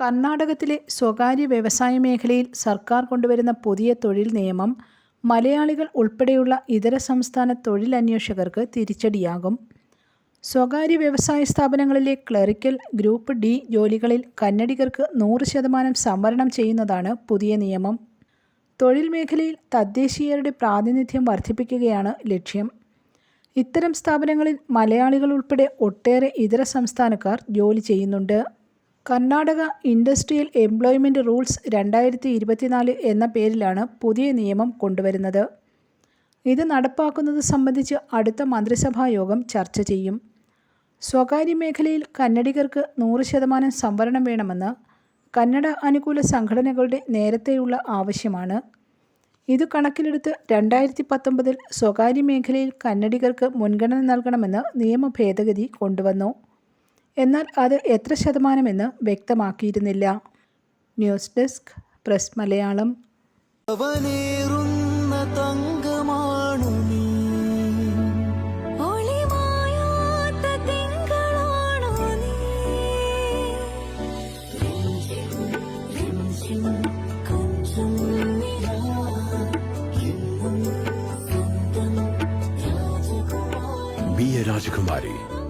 കർണാടകത്തിലെ സ്വകാര്യ വ്യവസായ മേഖലയിൽ സർക്കാർ കൊണ്ടുവരുന്ന പുതിയ തൊഴിൽ നിയമം മലയാളികൾ ഉൾപ്പെടെയുള്ള ഇതര സംസ്ഥാന തൊഴിലന്വേഷകർക്ക് തിരിച്ചടിയാകും. സ്വകാര്യ വ്യവസായ സ്ഥാപനങ്ങളിലെ ക്ലറിക്കൽ, ഗ്രൂപ്പ് ഡി ജോലികളിൽ കന്നഡികർക്ക് നൂറ് ശതമാനം സംവരണം ചെയ്യുന്നതാണ് പുതിയ നിയമം. തൊഴിൽ മേഖലയിൽ തദ്ദേശീയരുടെ പ്രാതിനിധ്യം വർദ്ധിപ്പിക്കുകയാണ് ലക്ഷ്യം. ഇത്തരം സ്ഥാപനങ്ങളിൽ മലയാളികൾ ഉൾപ്പെടെ ഒട്ടേറെ ഇതര സംസ്ഥാനക്കാർ ജോലി ചെയ്യുന്നുണ്ട്. കർണാടക ഇൻഡസ്ട്രിയൽ എംപ്ലോയ്മെന്റ് റൂൾസ് രണ്ടായിരത്തി ഇരുപത്തിനാല് എന്ന പേരിലാണ് പുതിയ നിയമം കൊണ്ടുവരുന്നത്. ഇത് നടപ്പാക്കുന്നത് സംബന്ധിച്ച് അടുത്ത മന്ത്രിസഭാ യോഗം ചർച്ച ചെയ്യും. സ്വകാര്യ മേഖലയിൽ കന്നഡികർക്ക് നൂറ് ശതമാനം സംവരണം വേണമെന്ന് കന്നഡ അനുകൂല സംഘടനകളുടെ നേരത്തെയുള്ള ആവശ്യമാണ്. ഇത് കണക്കിലെടുത്ത് രണ്ടായിരത്തി പത്തൊമ്പതിൽ സ്വകാര്യ മേഖലയിൽ കന്നഡികർക്ക് മുൻഗണന നൽകണമെന്ന് നിയമ ഭേദഗതി കൊണ്ടുവന്നു. എന്നാൽ അത് എത്ര ശതമാനമെന്ന് വ്യക്തമാക്കിയിരുന്നില്ല. News desk press Malayalam. അവനേറുന്ന തങ്കമാണു നീ. ഒളിമായാത്ത തിങ്കളാണോ നീ. കൊഞ്ചം നിലാ എന്നും സ്വന്തം രാജകുമാരി.